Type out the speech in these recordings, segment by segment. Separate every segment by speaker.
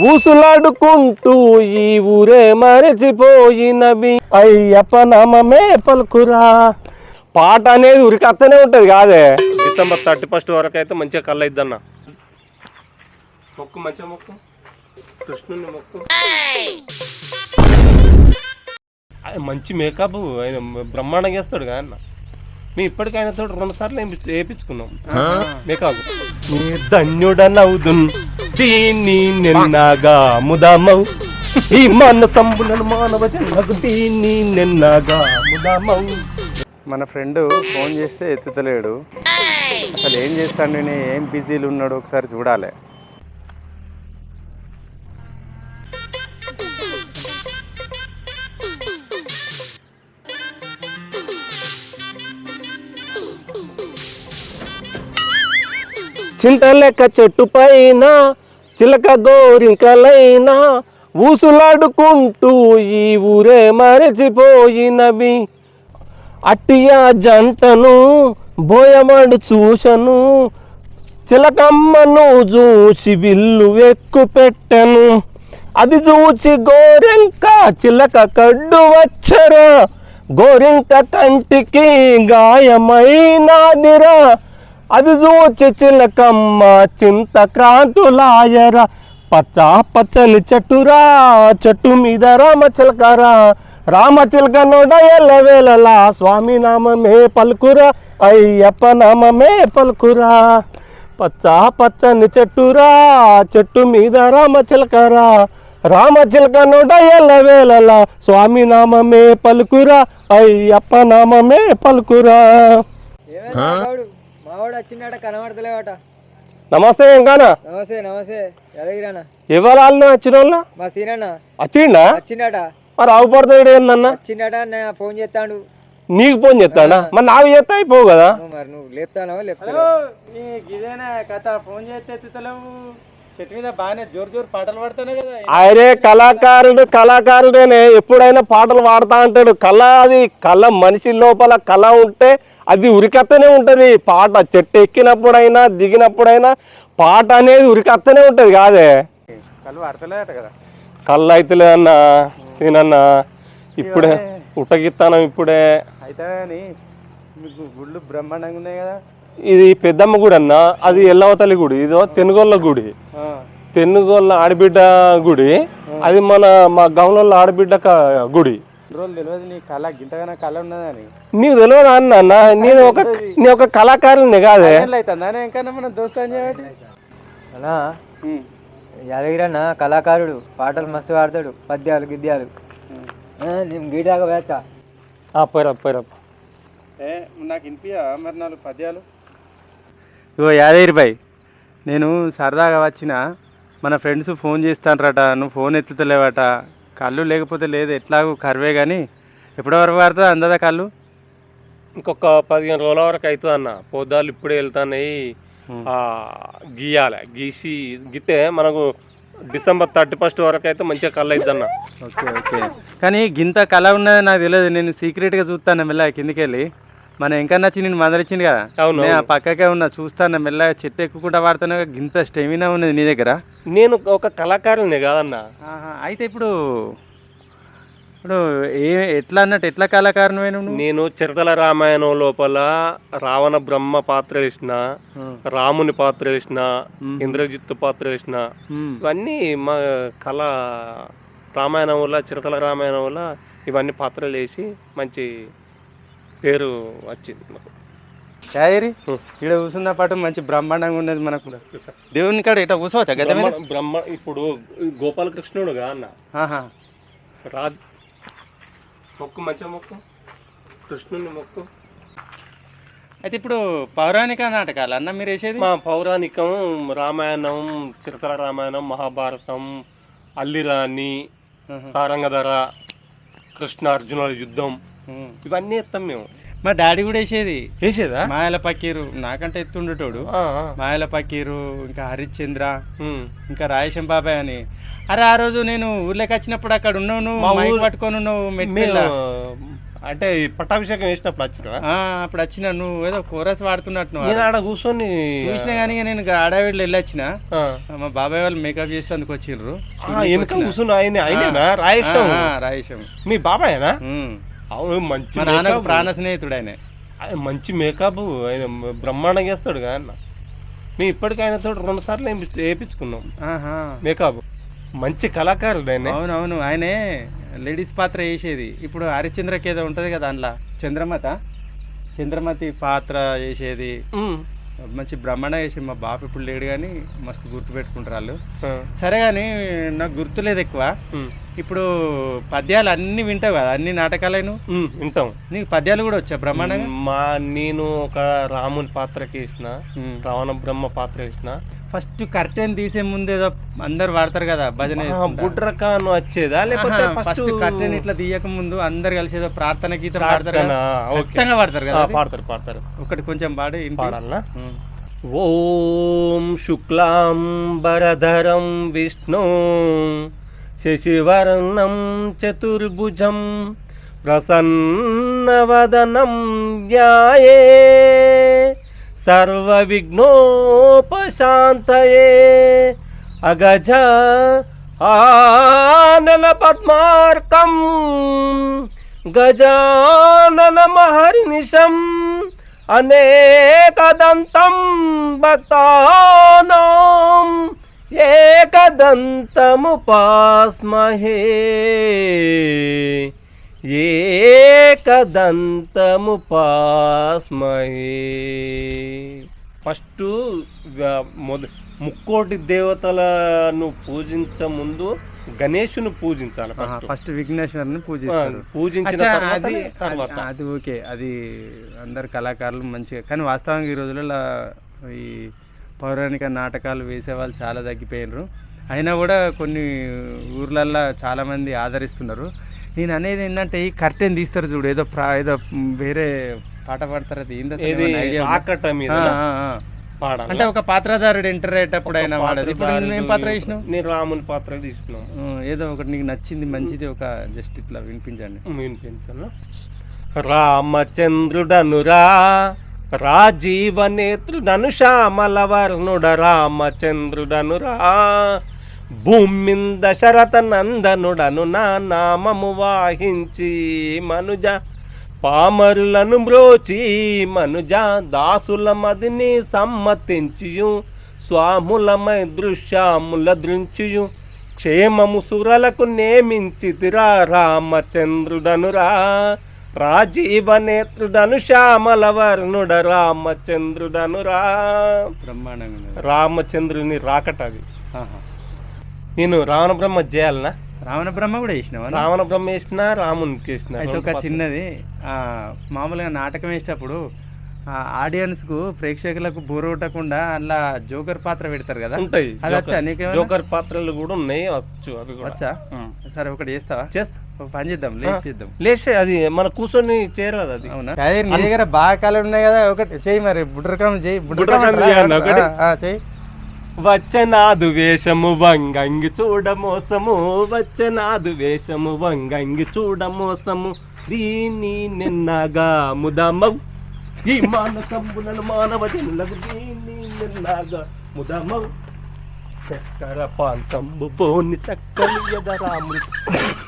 Speaker 1: ఊసులాడుకుంటూ ఈ ఊరే మరచిపోయినవి. అయ్యప్ప నామమే పలుకురా. పాట అనేది ఉరికత్తనే ఉంటది కాదే? డిసెంబర్ థర్టీ ఫస్ట్ వరకు అయితే మంచిగా కళ్ళ ఇద్దన్న మొక్కు మంచిగా మొక్కు. కృష్ణుని మొక్కు. మంచి మేకప్ ఆయన బ్రహ్మాండంగా వేస్తాడు కదా అన్న. మేము ఇప్పటికైనా తోడు రెండు సార్లు వేయించుకున్నాం మేకప్. నీ ధన్యుడనవుదు దీన్ని నిన్నగా ముదామౌ. ఈ మన సంబులను మానవ జన్మకు దీన్ని నిన్నగా ముదామౌ.
Speaker 2: మన ఫ్రెండ్ ఫోన్ చేస్తే ఎత్తుతలేడు. అసలు ఏం చేస్తాడు నేను ఏం బిజీలు ఉన్నాడు? ఒకసారి చూడాలి.
Speaker 1: చింతలెక్క చెట్టు పైన చిలక గోరింకలైనా ఊసులాడుకుంటూ ఈ ఊరే మరచిపోయినవి. అట్టియా జంటను బోయమడు చూసను చిలకమ్మను చూసి విల్లు ఎక్కు పెట్టను అది చూచి గోరింక చిలక కడ్డు వచ్చరా. గోరింక కంటికి గాయమైనాదిరా. అది చూచి చిలకమ్మ చింత క్రాంతులాయరా పచ్చ పచ్చని చెట్టురా చెట్టు మీద రామ చిలకరా రామ చిలక నోడ ఎల్లవేళలా స్వామి నామమే పలుకురా అయ్యప్ప నామమే పలుకురా. పచ్చ పచ్చని చెట్టురా చెట్టు మీద రామ చిలకరా రామ చిలక నోట ఎల్లవేళలా స్వామి నామమే పలుకురా అయ్యప్ప నామమే పలుకురా.
Speaker 3: మావాడు మావాడు వచ్చిండట కనబడతలేవట.
Speaker 1: నమస్తే ఇంకానా
Speaker 3: నమస్తే నమస్తే. ఎదగిరానా?
Speaker 1: వచ్చిన వాళ్ళ
Speaker 3: మా సీనన్న.
Speaker 1: వచ్చిండా?
Speaker 3: వచ్చిండట.
Speaker 1: మరి ఆవుపడతాడు ఏందన్న?
Speaker 3: వచ్చిండట నా ఫోన్ చేస్తాడు.
Speaker 1: నీకు ఫోన్ చేస్తాడా? మరి నాకు చేస్తా అయిపోవు కదా?
Speaker 3: మరి నువ్వు లేపుతానో లేపుతావు
Speaker 2: ఇదేనా కథ? ఫోన్ చేస్తే ఎత్తుతలేవు. చెట్టు మీద బాగానే జోరు జోరు పాటలు పడతానే కదా
Speaker 1: అరే కళాకారుడు కళాకారుడేనే. ఎప్పుడైనా పాటలు పాడుతా అంటాడు. కళ అది కళ మనిషి లోపల కళ ఉంటే అది ఉరికత్తనే ఉంటది. పాట చెట్టు ఎక్కినప్పుడైనా దిగినప్పుడైనా పాట అనేది ఉరికత్తనే ఉంటది కాదే.
Speaker 2: కళ్ళు పడతలేదట కదా.
Speaker 1: కళ్ళ అయితే అన్న సీనన్న ఇప్పుడే ఉట్టగిస్తాను ఇప్పుడే.
Speaker 2: అయితే కానీ మీకు గుళ్ళు బ్రహ్మాండంగా ఉన్నాయి కదా.
Speaker 1: ఇది పెద్దమ్మ గుడి అన్న అది ఎల్లవతల్లి గుడి ఇదో తెనుగోళ్ళ గుడి. తెనుగోళ్ళ ఆడబిడ్డ గుడి అది మన మా గౌన్ల ఆడబిడ్డ గుడి.
Speaker 2: రోజులు తెలియదు నీ కళ గింతగానే కళ ఉన్నదని.
Speaker 1: నీకు తెలియదు అన్న? అన్న నేను ఒక నేను ఒక కళాకారుని కాదే.
Speaker 2: అవుతుందా మనం దోస్తాను చేయబట్టి
Speaker 3: అన్నా యాదగిరన్న కళాకారుడు పాటలు మస్తు పాడతాడు పద్యాలు గిద్యాలు. నేను గీడి దాకా వేస్తా
Speaker 1: ఆ, పోయిరా పోయిరా.
Speaker 2: ఏ నాకు వినిపియా? మరి నాలుగు పద్యాలు? ఇగో యాదగిరి భాయ్ నేను సరదాగా వచ్చిన మన ఫ్రెండ్స్ ఫోన్ చేస్తానరట నువ్వు ఫోన్ ఎత్తుతలేవట కళ్ళు లేకపోతే లేదు ఎట్లాగూ కర్వే కానీ ఎప్పటి వరకు పడుతుంది అందదా కళ్ళు?
Speaker 1: ఇంకొక పదిహేను రోజుల వరకు అవుతుంది అన్న. పొద్దాలు ఇప్పుడే వెళ్తాయి ఆ, గీయాలి. గీసి గీతే మనకు డిసెంబర్ థర్టీ ఫస్ట్ వరకు అయితే మంచిగా కళ్ళు అవుతుంది అన్న.
Speaker 2: Okay okay. కానీ గింత కళ ఉన్నది నాకు తెలియదు. నేను సీక్రెట్గా చూస్తాను మెల్లగా కిందికి వెళ్ళి మన ఇంకా నచ్చి నేను మదరిచ్చింది కదా?
Speaker 1: అవును,
Speaker 2: నేను ఆ. పక్కకే ఉన్నా చూస్తాను మెల్లగా చెట్టు ఎక్కుకుంటా వాడుతాను గింత స్టెమినా ఉన్నది నీ దగ్గర?
Speaker 1: నేను ఒక కళాకారుని కాదన్న.
Speaker 2: అయితే ఇప్పుడు ఇప్పుడు ఏ ఎట్లా అన్నట్టు ఎట్లా కళాకారణమైన నువ్వు?
Speaker 1: నేను చిరతల రామాయణం లోపల రావణ బ్రహ్మ పాత్ర వేసిన రాముని పాత్ర వేసిన ఇంద్రజిత్తు పాత్ర వేసిన. ఇవన్నీ మా కళ రామాయణం వల్ల చిరతల రామాయణం వల్ల ఇవన్నీ పాత్రలు వేసి మంచి పేరు వచ్చింది
Speaker 2: యాదగిరి
Speaker 1: ఉమ్.
Speaker 2: ఇక్కడ కూర్చున్న పాటు మంచి బ్రహ్మాండంగా ఉన్నది మనకు. దేవుని కాడ ఇట్లా కూర్చోవచ్చా గత
Speaker 1: బ్రహ్మ ఇప్పుడు గోపాలకృష్ణుడుగా అన్న. రాజ్ మొక్కు మంచిగా మొక్కు. కృష్ణుని మొక్కు.
Speaker 2: అయితే ఇప్పుడు పౌరాణిక నాటకాలు అన్న మీరు వేసేది?
Speaker 1: మా పౌరాణికం రామాయణం చిరతల రామాయణం మహాభారతం అల్లిరాణి. సారంగధర కృష్ణ అర్జునుల యుద్ధం. ఇవన్నీ ఎత్తాం మేము.
Speaker 2: మా డాడీ కూడా వేసేది.
Speaker 1: వేసేదా?
Speaker 2: మాయల పకీరు నాకంటే ఎత్తుండేటోడు. మాయల పకీరు ఇంకా హరిశ్చంద్ర. ఇంకా రాయశం బాబాయ్ అని. అరే ఆ రోజు నేను ఊర్లోకి వచ్చినప్పుడు అక్కడ ఉన్నావు నువ్వు పట్టుకొని ఉన్నావు మెట్టిల్లా
Speaker 1: అంటే పట్టాభిషేకం వేసినప్పుడు వచ్చినా
Speaker 2: అప్పుడు వచ్చిన నువ్వు ఏదో కోరస్ వాడుతున్నట్టు
Speaker 1: నేను ఆడ కూర్చొని
Speaker 2: చూసినా కానీ నేను ఆడవిడ్లు వెళ్ళొచ్చిన మా బాబాయ్ వాళ్ళు మేకప్ చేసేందుకు వచ్చిండ్రు
Speaker 1: ఆ, వెనక కూర్చుని ఆయన ఆయనేనా? రాయేశం
Speaker 2: రాయేశం
Speaker 1: మీ బాబాయేనా? అవును మంచి
Speaker 2: మా నాన్నకు
Speaker 1: makeup.
Speaker 2: ప్రాణ స్నేహితుడు ఆయన
Speaker 1: ఆయన మంచి మేకప్. ఆయన బ్రహ్మాండంగా వేస్తాడు అన్న. మేము ఇప్పటికీ ఆయనతో రెండు సార్లు వేయించుకున్నాం
Speaker 2: ఆహా.
Speaker 1: మేకప్. మంచి కళాకారుడు ఆయన.
Speaker 2: అవునవును ఆయనే లేడీస్ పాత్ర వేసేది ఇప్పుడు హరిశ్చంద్రకి ఏదో ఉంటుంది కదా అందులో చంద్రమత? చంద్రమతి పాత్ర వేసేది
Speaker 1: ఉమ్,
Speaker 2: మంచి బ్రహ్మాండ వేసి మా బాపు ఇప్పుడు లేడు కానీ మస్తు గుర్తు పెట్టుకుంటారు వాళ్ళు.
Speaker 1: ఆ,
Speaker 2: సరే కానీ నాకు గుర్తులేదు ఎక్కువ.
Speaker 1: ఉమ్,
Speaker 2: ఇప్పుడు పద్యాలు అన్ని వింటావు కదా అన్ని నాటకాలైన
Speaker 1: వింటాం
Speaker 2: నీకు పద్యాలు కూడా వచ్చా బ్రహ్మాండంగా
Speaker 1: మా నేను ఒక రాముని పాత్రకి వేసిన రావణ బ్రహ్మ పాత్ర వేసిన
Speaker 2: ఫస్ట్ కర్టెన్ తీసే ముందు ఏదో అందరు వాడతారు కదా భజన.
Speaker 1: బుడ్రకాను వచ్చేదా లేకపోతే
Speaker 2: ఫస్ట్ కర్టెన్ ఇట్లా తీయక ముందు అందరు కలిసి ఏదో ప్రార్థన గీతం పాడతారు. ఖచ్చితంగా పాడతారు కదా?
Speaker 1: పాడతారు పాడతారు
Speaker 2: ఒకటి కొంచెం పాడి.
Speaker 1: పాడాలనా. ఓం శుక్లాంబరధరం విష్ణు శశివర్ణం చతుర్భుజం ప్రసన్నవదనం ధ్యాయే సర్వవిఘ్నోపశాంతయే. అగజ ఆనన పద్మార్కం. గజానన మహర్నిశం. అనేకదంతం భక్తానాం. ఏకదంతముపాస్మహే ఏకదంతముపాస్మహే ఫస్ట్ మొద ముక్కోటి దేవతలను పూజించ ముందు గణేషుని పూజించాలి ఫస్ట్.
Speaker 2: విఘ్నేశ్వరుని పూజిస్తారు.
Speaker 1: పూజించిన
Speaker 2: అది ఓకే అది అందరు కళాకారులు మంచిగా కానీ వాస్తవంగా ఈ రోజులలో ఈ పౌరాణిక నాటకాలు వేసే వాళ్ళు చాలా తగ్గిపోయినారు. అయినా కూడా కొన్ని ఊర్లల్లో చాలామంది ఆదరిస్తున్నారు. నేను అనేది ఏంటంటే ఈ కర్టెన్ తీస్తారు చూడు ఏదో ప్రా ఏదో వేరే పాట పాడతారు అది అంటే ఒక పాత్రధారుడు ఎంటర్ అయ్యేటప్పుడు అయినా వాడదు. ఇప్పుడు నేను పాత్ర
Speaker 1: నేను రాముని పాత్ర తీసినాం.
Speaker 2: ఆ, ఏదో ఒకటి నీకు నచ్చింది మంచిది ఒక జస్ట్ ఇట్లా వినిపించండి.
Speaker 1: వినిపించను. రామచంద్రుడనురా రాజీవనేత్రుడను శ్యామలవర్ణుడ రామచంద్రుడనురా భూమింద శరత నందనుడను నా నామము వాహించి మనుజ పామరులను మ్రోచి మనుజ దాసుల మదిని సమ్మతించియు స్వాములమై దృశ్యాముల దృంచియు క్షేమము సురలకు నేమించితిరా రామచంద్రుడనురా రాజీవనేత్రుడను శ్యామల వర్ణుడ రామచంద్రుడనురా
Speaker 2: బ్రహ్మాండంగా ఉన్నది.
Speaker 1: రామచంద్రుని రాకట అది. నేను రావణ బ్రహ్మ చేయాలనా?
Speaker 2: రావణ బ్రహ్మ కూడా వేసినావా?
Speaker 1: రావణ బ్రహ్మ వేసిన రామునికి వేసిన
Speaker 2: అయితే ఒక చిన్నది ఆ, మామూలుగా నాటకం వేసేటప్పుడు ఆ ఆడియన్స్కు ప్రేక్షకులకు బోర్ కొట్టకుండా అలా జోకర్ పాత్ర పెడతారు కదా?
Speaker 1: ఉంటాయి.
Speaker 2: అది వచ్చా
Speaker 1: జోకర్- పాత్రలు కూడా ఉన్నాయి వచ్చు అవి కూడా.
Speaker 2: వచ్చా. సరే ఒకటి చేస్తావా?
Speaker 1: చేస్తా.
Speaker 2: పని చేద్దాం లేచి చేద్దాం.
Speaker 1: లేచే అది మన కూర్చొని చేరదు అది.
Speaker 2: అవునా? అదే నీ దగ్గర బాగా కాలం ఉన్నాయి కదా ఒకటి చెయ్యి మరి బుడ్రకం చెయ్యి
Speaker 1: బుడ్రకం చేయాలా ఒకటి?
Speaker 2: ఆ, ఆ, చెయ్యి.
Speaker 1: వచ్చనాదు వేషము వంగంగి చూడ మోసము వచ్చనాదు వేషము వంగంగి చూడ మోసము దీని నిన్నగా ముదమౌ ఈ మానకంబులను మానవ జనులకు దీని నిన్నగా ముదమౌ చక్కర పాంతంబు పోని చక్కని ఎదరాములు.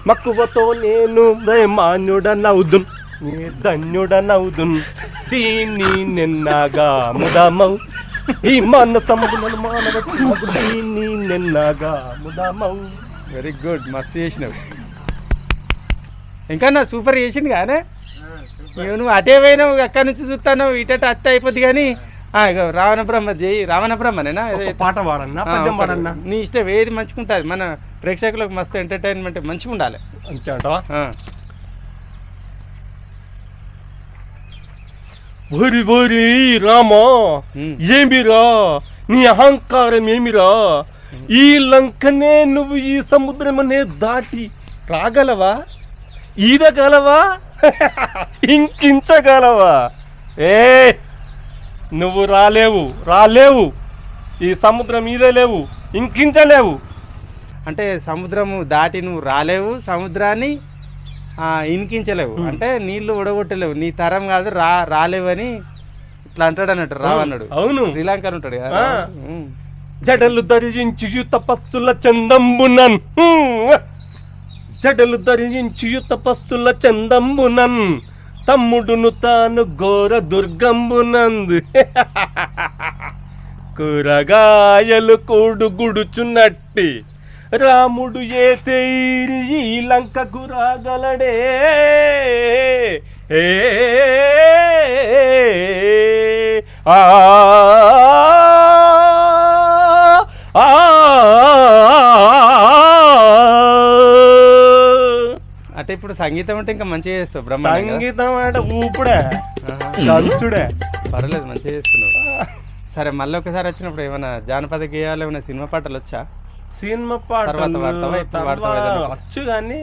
Speaker 1: మక్కువతో నేను దయమాన్యుడనవుదు నీ ధన్యుడనవుదున్. దీన్ని నిన్నగా ముదమౌ. ఈ మన సముద్రులను మానవ జనులకు దీన్ని నిన్నగా ముదమౌ.
Speaker 2: వెరీ గుడ్ మస్తు చేసినావు. ఇంకా నా సూపర్ చేసిండు కానీ? నువ్వు అటే పోయినావు అక్కడి నుంచి చూస్తాను ఇట అత్త అయిపోద్ది కానీ రావణ బ్రహ్మ జై రావణ బ్రహ్మనేనా?
Speaker 1: పాట పాడన్నా పద్యం పాడన్నా
Speaker 2: నీ ఇష్టం ఏది మంచిగా ఉంటుంది మన ప్రేక్షకులకు మస్తు ఎంటర్టైన్మెంట్ మంచిగా ఉండాలి.
Speaker 1: వరి వరి రామా. ఏమిరా? నీ అహంకారం ఏమిరా? ఈ లంకనే నువ్వు ఈ సముద్రమనే దాటి రాగలవా? ఈదగలవా? ఇంకించగలవా? ఏ నువ్వు రాలేవు రాలేవు. ఈ సముద్రం ఈదలేవు ఇంకించలేవు.
Speaker 2: అంటే సముద్రము దాటి నువ్వు రాలేవు సముద్రాన్ని ఆ, ఇనికించలేవు అంటే నీళ్ళు ఉడగొట్టలేవు నీ తరం కాదు రా రాలేవని ఇట్లా అంటాడు అన్నట్టు రావన్నాడు
Speaker 1: అవును.
Speaker 2: శ్రీలంక ఉంటాడు కదా.
Speaker 1: ఆ.
Speaker 2: ఉమ్.
Speaker 1: జడలు ధరించి తపస్సుల చందంబునన్. హ్మ్. జడలు ధరించి తపస్సుల చందంబునన్. తమ్ముడును తాను ఘోర దుర్గంబునందు కూరగాయలు కూడు గుడుచున్నట్టి రాముడు ఏ తేరి లంకకు రాగలడే ఏ ఆ
Speaker 2: అంటే ఇప్పుడు సంగీతం అంటే ఇంకా మంచిగా చేస్తావు బ్రహ్మాండంగా?
Speaker 1: సంగీతం అంటే ఊపుడే
Speaker 2: ఆహా.
Speaker 1: దంచుడే
Speaker 2: పర్వాలేదు మంచిగా చేస్తున్నావు. సరే మళ్ళీ ఒకసారి వచ్చినప్పుడు ఏమైనా జానపద గేయాలు ఏమైనా సినిమా పాటలు వచ్చా?
Speaker 1: సినిమా పాటలు? వచ్చు కానీ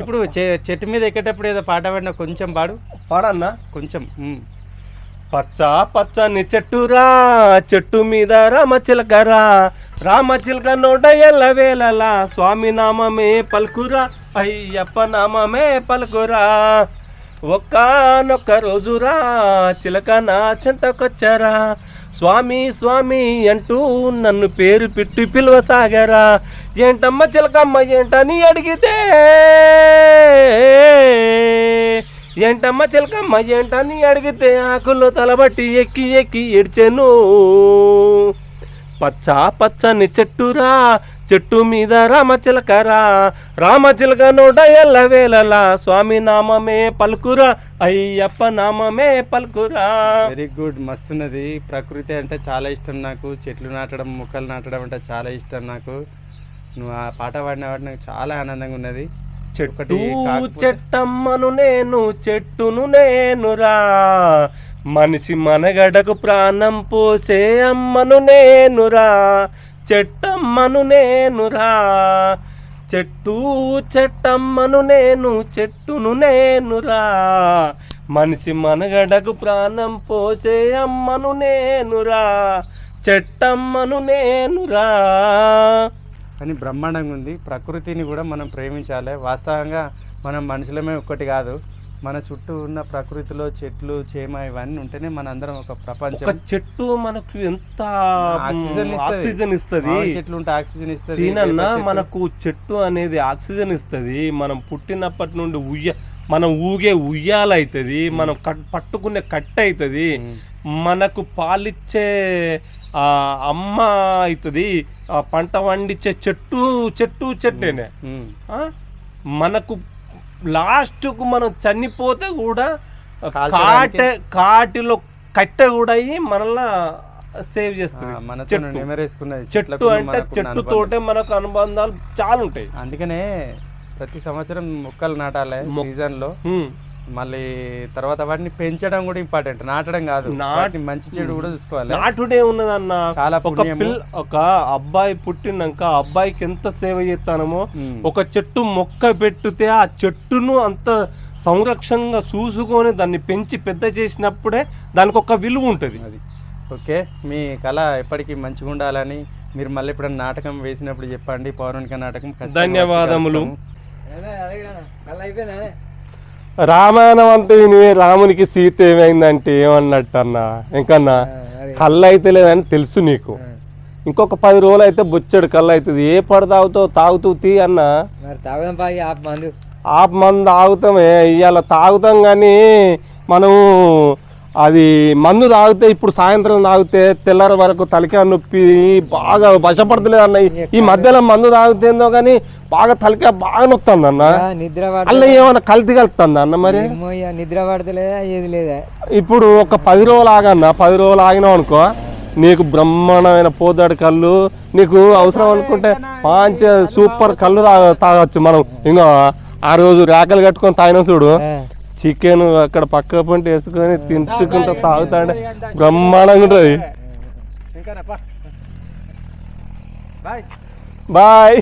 Speaker 2: ఇప్పుడు చెట్టు మీద ఎక్కేటప్పుడు ఏదో పాట పాడినా కొంచెం పాడు.
Speaker 1: పాడన్నా?
Speaker 2: కొంచెం.
Speaker 1: పచ్చ పచ్చని చెట్టురా చెట్టు మీద రామచిలకరా రామచిలక నోట ఎల్ల వేలలా స్వామి నామమే పలుకురా అయ్యప్ప నామమే పలుకురా. ఒక్కనొక్క రోజురా చిలక నా చెంతకొచ్చారా. స్వామి స్వామి అంటూ నన్ను పేరు పెట్టి పిలువసాగారా. ఏంటమ్మ చిలకమ్మ ఏంటని అడిగితే. ఏంటమ్మ చిలకమ్మ ఏంటని అడిగితే ఆకుల్లో తలబట్టి ఎక్కి ఎక్కి ఏడ్చాను. పచ్చ పచ్చని చెట్టురా చెట్టు మీద రామచిలకరా రామచిలక నోట ఎల్ల వేలలా స్వామి నామమే పలుకురా అయ్యప్ప నామమే పలుకురా.
Speaker 2: Very good మస్తున్నది. ప్రకృతి అంటే చాలా ఇష్టం నాకు. చెట్లు నాటడం మొక్కలు నాటడం అంటే చాలా ఇష్టం నాకు. నువ్వు ఆ పాట పాడిన వాటి నాకు చాలా ఆనందంగా ఉన్నది.
Speaker 1: చెట్టు చెట్టమ్మను నేను చెట్టును నేనురా. మనిషి మనగడకు ప్రాణం పోసే అమ్మను నేనురా చెట్టమ్మను నేనురా. చెట్టు చెట్టమ్మను నేను చెట్టును నేనురా. మనిషి మనగడకు ప్రాణం పోసే అమ్మను నేనురా చెట్టమ్మను నేనురా.
Speaker 2: అని బ్రహ్మాండంగా ఉంది. ప్రకృతిని కూడా మనం ప్రేమించాలి. వాస్తవంగా మనం మనుషులమే ఒక్కటి కాదు. మన చుట్టూ ఉన్న ప్రకృతిలో చెట్లు చేమ ఇవన్నీ ఉంటేనే మన అందరం ఒక ప్రపంచం.
Speaker 1: చెట్టు మనకు ఎంత
Speaker 2: ఆక్సిజన్ ఇస్తది.
Speaker 1: ఆక్సిజన్ ఇస్తుంది.
Speaker 2: చెట్లు ఉంటే ఆక్సిజన్ ఇస్తుంది
Speaker 1: మనకు చెట్టు అనేది ఆక్సిజన్ ఇస్తుంది. మనం పుట్టినప్పటి నుండి ఉయ్య మనం ఊగే ఉయ్యాల అవుతుంది మనం కట్ పట్టుకునే కట్ట అవుతుంది. మనకు పాలిచ్చే ఆ, అమ్మ అవుతుంది పంట పండించే చెట్టు చెట్టు చెట్టేనే? మనకు లాస్ట్కు మనం చనిపోతే కూడా కాట కాటిలో కట్టె కూడా అయ్యి మనల్ని సేవ్ చేస్తుంది
Speaker 2: మనతో
Speaker 1: చెట్టు అంటే చెట్టు. తోటే మనకు అనుబంధాలు చాలా ఉంటాయి
Speaker 2: అందుకనే ప్రతి సంవత్సరం మొక్కలు నాటాలి
Speaker 1: సీజన్లో.
Speaker 2: మళ్ళీ తర్వాత వాటిని పెంచడం కూడా ఇంపార్టెంట్ నాటడం కాదు.
Speaker 1: నాట్-
Speaker 2: మంచి చెడు కూడా చూసుకోవాలి.
Speaker 1: నాటుడే ఉన్నదన్న
Speaker 2: చాలా
Speaker 1: ఒక. పిల్ల ఒక అబ్బాయి పుట్టినాక ఆ అబ్బాయికి ఎంత సేవ చేస్తానమో. ఒక చెట్టు మొక్క పెట్టుతే ఆ చెట్టును అంత సంరక్షణగా చూసుకొని దాన్ని పెంచి పెద్ద చేసినప్పుడే దానికి ఒక విలువ ఉంటుంది.
Speaker 2: అది. ఓకే. మీ కళ ఎప్పటికీ మంచిగా ఉండాలని మీరు మళ్ళీ ఎప్పుడైనా నాటకం వేసినప్పుడు చెప్పండి. పౌరాణిక నాటకం
Speaker 1: ధన్యవాదములు.
Speaker 3: అయిపోయిందా
Speaker 1: రామాయణం అంటే విని రామునికి సీత ఏమైందంటే ఏమన్నట్టు అన్న ఇంకన్నా కళ్ళు అయితే లేదని తెలుసు నీకు. ఇంకొక పది రోజులు అయితే బొచ్చడు కళ్ళు అవుతుంది ఏ పడ తాగుతావు? తాగుతూ తీ అన్న.
Speaker 3: ఆప్ మందు.
Speaker 1: తాగుతామే. ఇవాళ తాగుతాం కానీ మనం అది మందు తాగితే ఇప్పుడు సాయంత్రం తాగితే తెల్లారి వరకు తలకాయ నొప్పి బాగా వశపడతలేదు అన్న. ఈ- మధ్యలో మందు తాగుతుందో కానీ బాగా తలకాయ బాగా నొస్తుంది అన్న
Speaker 3: నిద్ర పడతలే
Speaker 1: ఏమన్నా కల్తీ కలుతుంది అన్న మరి?
Speaker 3: నిద్ర పడతలేదా ఏది లేదా?
Speaker 1: ఇప్పుడు ఒక పది రోజులు ఆగన్న. పది రోజులు ఆగినావు అనుకో నీకు బ్రహ్మాండమైన పోతాడు కళ్ళు. నీకు అవసరం అనుకుంటే మంచి సూపర్ కళ్ళు తాగ తాగొచ్చు మనం. ఇంకా ఆ రోజు రేకలు కట్టుకొని తాగిన చూడు. చికెన్ అక్కడ పక్క పంట వేసుకొని తింటుకుంటా తాగుతాడే బ్రహ్మాండంగా ఉంటుంది. బాయ్.